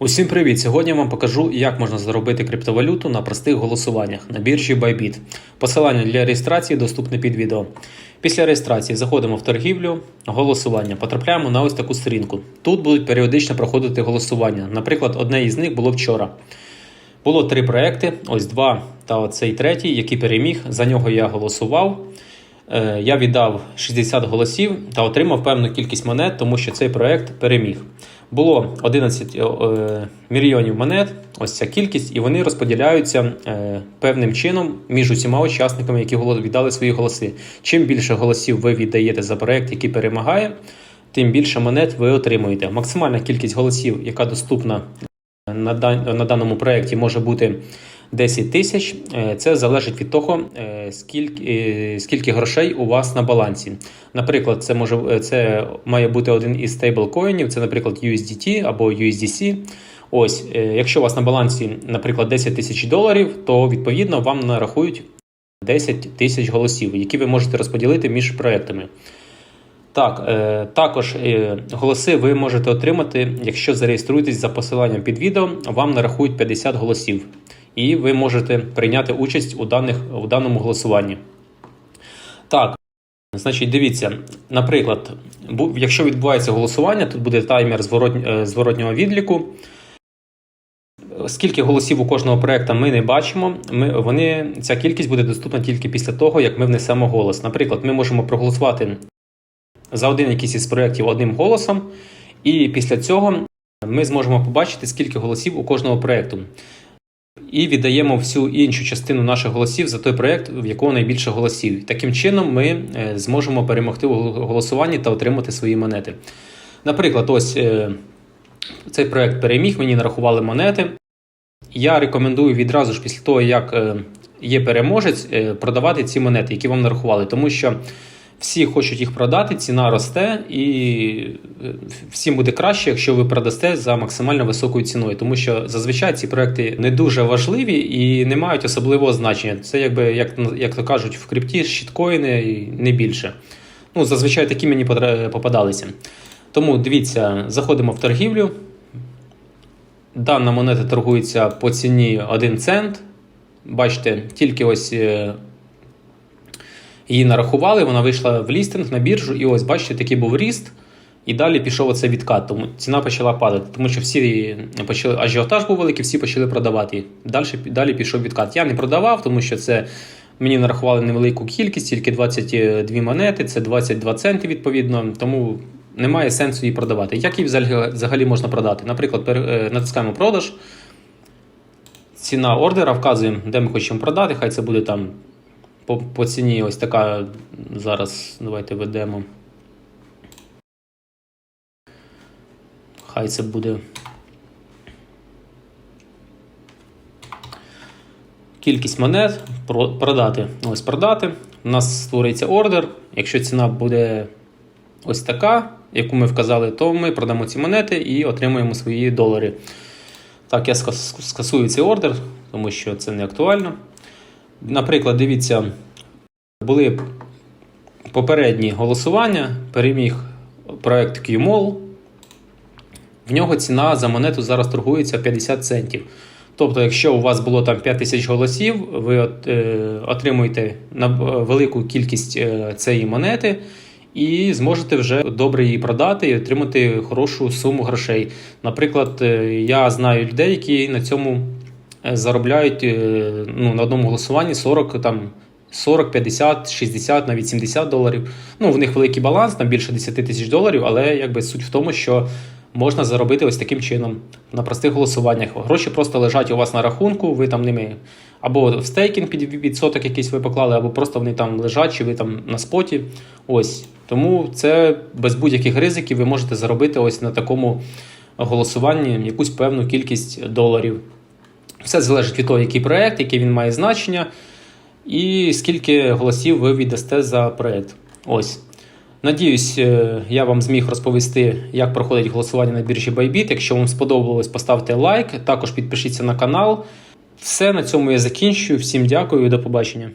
Усім привіт! Сьогодні я вам покажу, як можна заробити криптовалюту на простих голосуваннях на біржі Bybit. Посилання для реєстрації доступне під відео. Після реєстрації заходимо в торгівлю, голосування. Потрапляємо на ось таку сторінку. Тут будуть періодично проходити голосування. Наприклад, одне із них було вчора. Було три проекти, ось два та оцей третій, який переміг. За нього я голосував. Е, Я віддав 60 голосів та отримав певну кількість монет, тому що цей проект переміг. Було 11 е, е, мільйонів монет, ось ця кількість, і вони розподіляються е, певним чином між усіма учасниками, які віддали свої голоси. Чим більше голосів ви віддаєте за проект, який перемагає, тим більше монет ви отримуєте. Максимальна кількість голосів, яка доступна на, даному проєкті, може бути 10 тисяч. Е, Це залежить від того, е, скільки, е, скільки грошей у вас на балансі. Наприклад, це може це має бути один із стейблкоїнів, це, наприклад, USDT або USDC. Ось, якщо у вас на балансі, наприклад, 10 тисяч доларів, то відповідно вам нарахують 10 тисяч голосів, які ви можете розподілити між проектами. Так, також голоси ви можете отримати, якщо зареєструєтесь за посиланням під відео, вам нарахують 50 голосів, і ви можете прийняти участь у, даних, у даному голосуванні. Так, значить, дивіться, наприклад, якщо відбувається голосування, тут буде таймер е, зворотнього відліку. Скільки голосів у кожного проекту ми не бачимо. Ми, вони, ця кількість буде доступна тільки після того, як ми внесемо голос. Наприклад, ми можемо проголосувати за один якийсь із проєктів одним голосом, і після цього ми зможемо побачити, скільки голосів у кожного проєкту. І віддаємо всю іншу частину наших голосів за той проєкт, в якого найбільше голосів. Таким чином, ми е, зможемо перемогти у голосуванні та отримати свої монети. Наприклад, ось е, цей проєкт переміг, мені нарахували монети. Я рекомендую відразу ж після того, як е, є переможець, продавати ці монети, які вам нарахували, тому що всі хочуть їх продати, ціна росте, і е, всім буде краще, якщо ви продасте за максимально високою ціною, тому що зазвичай ці проекти не дуже важливі і не мають особливого значення. Це якби як, як то кажуть в крипті щиткоїни і не більше. Ну, зазвичай такі мені попадалися. Тому дивіться, заходимо в торгівлю. Дана монета торгується по ціні 1 цент. Бачите, тільки ось е, її нарахували, вона вийшла в лістинг на біржу, і ось, бачите, такий був ріст. І далі пішов оцей відкат, тому ціна почала падати, тому що всі почали ажіотаж був великий, всі почали продавати. Далі, далі пішов відкат. Я не продавав, тому що це мені нарахували невелику кількість, тільки 22 монети, це 22 центи відповідно. Тому немає сенсу її продавати. Як її взагалі, можна продати? Наприклад, е, натискаємо продаж. Ціна ордера вказуємо, де ми хочемо продати. Хай це буде там по, по ціні ось така. Зараз давайте ведемо. Хай це буде. Кількість монет продати. Ось продати. У нас створюється ордер. Якщо ціна буде ось така, яку ми вказали, то ми продамо ці монети і отримуємо свої долари. Так, я скасую цей ордер, тому що це не актуально. Наприклад, дивіться, були попередні голосування, переміг проект QMall. В нього ціна за монету зараз торгується 50 центів. Тобто, якщо у вас було там 5 тисяч голосів, ви е, отримуєте на велику кількість е, цієї монети і зможете вже добре її продати і отримати хорошу суму грошей. Наприклад, е, я знаю людей, які на цьому е, заробляють е, ну, на одному голосуванні 40 там. 40, 50, 60, навіть 70 доларів. Ну, в них великий баланс, там більше 10 тисяч доларів, але якби суть в тому, що можна заробити ось таким чином на простих голосуваннях. Гроші просто лежать у вас на рахунку, ви там ними або в стейкінг під відсоток якийсь ви поклали, або просто вони там лежать, чи ви там на споті. Ось. Тому це без будь-яких ризиків ви можете заробити ось на такому голосуванні якусь певну кількість доларів. Все залежить від того, який проєкт, яке він має значення, і скільки голосів ви віддасте за проєкт. Ось. Надіюсь, е, я вам зміг розповісти, як проходить голосування на біржі Bybit. Якщо вам сподобалось, поставте лайк, також підпишіться на канал. Все на цьому я закінчую. Всім дякую і до побачення.